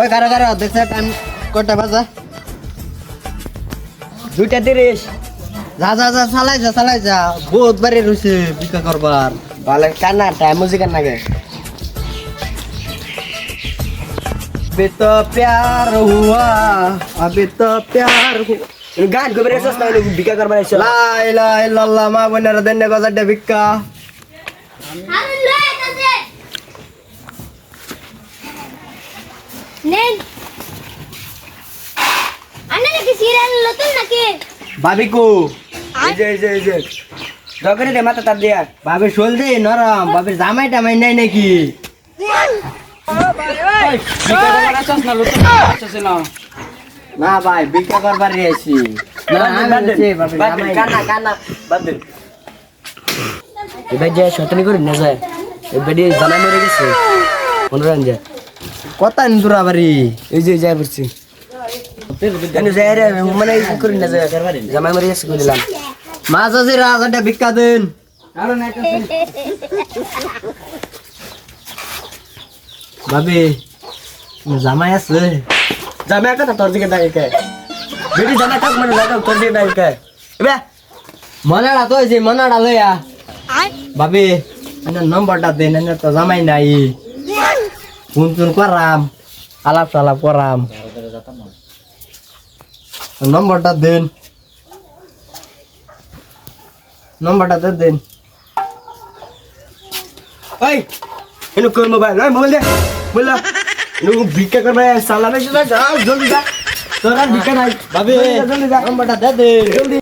ওই কারো কারো দেখছে টাইম কটা বাজা দুইটা তিরিশ যা যা যা চালাই যা চালাই যা বহুত বারে রয়েছে বিকা করবার ভালো কান্না টাইম মুজি কান্না গে अभी तो प्यार हुआ अभी तो प्यार हुआ গান কবে রে সস্তা হইলো বিকা করবার এসে লা ইলাহা ইল্লাল্লাহ মা বোনেরা দেন গজাটা ভিক্ষা নেন আন্না নাকি সিরিয়াল নতুন নাকি? ভাবি কো এই যে এই যে এই যে। দরকারি দে মাথা তার দিয়া। ভাবি শোল দে নরম। ভাবির জামাই টামাই নাই নাকি? না? ভাই ভিক্ষা করবার রেছি এবার যে শতনি করে না যায় এবার জানা মরে গেছে। মনোরঞ্জন। কথা নিতুরা বাড়ি? এই যে যাই পড়ছি। কেন যাই রে মানে এই না জামাই মরে করে দিলাম। মাছ আছে রাজাটা ভিক্ষা দেন। ভাবি জামাই আছে? জামাই একটা তোর দিকে দাঁড়িয়ে কে? বেটি জামাই থাক মানে লাগাও তোর দিকে দাঁড়িয়ে কে? এবার মনাড়া তো হয়েছে মনাড়া লইয়া। ভাবি নম্বরটা দেন তো জামাই নাই। ফোন করাম আলাপ সালাপ করাম। নম্বরটা দেন। নম্বরটা তো দেন। ওই এনু কোন মোবাইল? ওই মোবাইল দে বললা এনু ভিক্ষা করবে? সালা বেশি যা জলদি যা। তোর ভিক্ষা নাই। ভাবি। নম্বরটা দে দেন। জলদি।